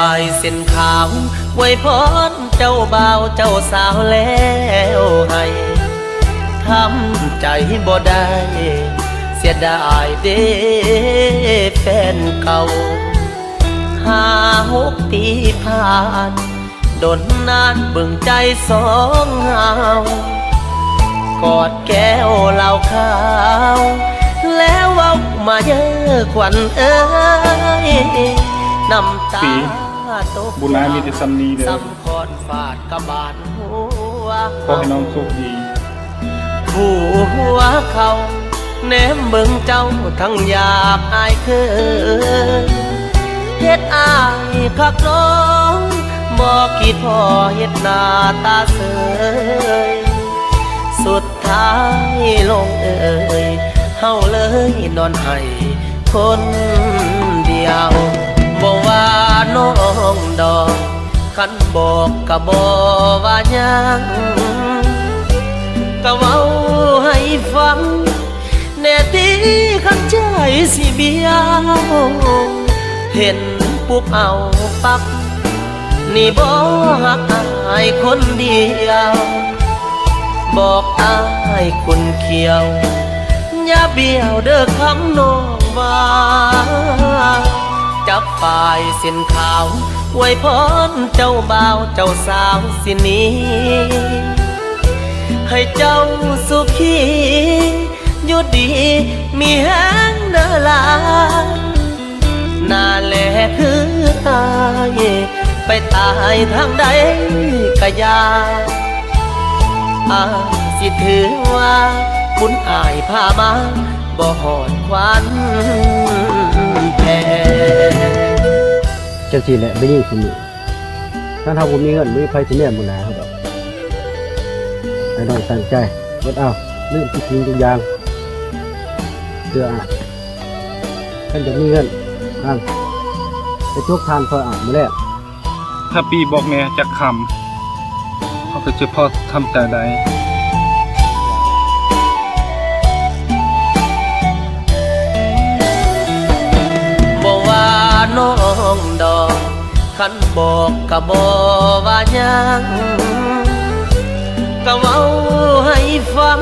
ายเส้นขาวไว้พรเจ้าบ่าวเจ้าสาวแล้วให้ทำใจบ่ได้ เสียดายเด้แฟนเก่าห้าหกปีผ่านโดนนานเบิ่งใจสองเฮากอดแก้วเหล้าขาว แล้วเว้ามาเยอะขวัญเอ้ย น้ำตาปีตกบุญร้ายมีแต่ซ้ำนี้เด้อซ้ำคอนฟาดกระบาลหัวขอให้น้องโชคดีผู้หัวเขาแนมเบิ่งเจ้าทั้งอยากอายเคยเฮ็ดอายคักน้องบอกคิดพอเฮ็ดหน้าตาเสยสุดท้ายลงเอ่ยเฮาเลยนอนให้คน คันบอกก็บอกว่ายังก็เว้าให้ฟังแน่ตีขันใจสิเบียวเห็นปุ๊บเอาปักนี่บ่หักอายคนเดียว บอกอายคนเขียว อย่าเบี้ยวเด้อคำน้องว่า จับปลายส้นขาวไว้พรเจ้าบ่าวเจ้าสาวสินี้ ให้เจ้าสุขีอยู่ดีมีแหงเดอลาน่าแลคือตายไปตายทางใดก็ยาอาสิถือว่าบุญอายพามาบ่หอดควัน จังซี่แหละไม่ยิ่งสมุถ้าทำผมมีเงินไม่มีใครสิแน่บุญนาเขาดอกให้น้องตั้งใจเบิดเอาลืมทุกสิ่งทุกอย่างเพื่ออะท่านจะมีเงินอะไปทุกทานคอยอ่านมาแล้วถ้าปีบอกแม่จักคำเขาก็จะพอทำใจได้บอกว่าน้องดอก คันบอกกะบอกว่ายังกะเว้าให้ฟัง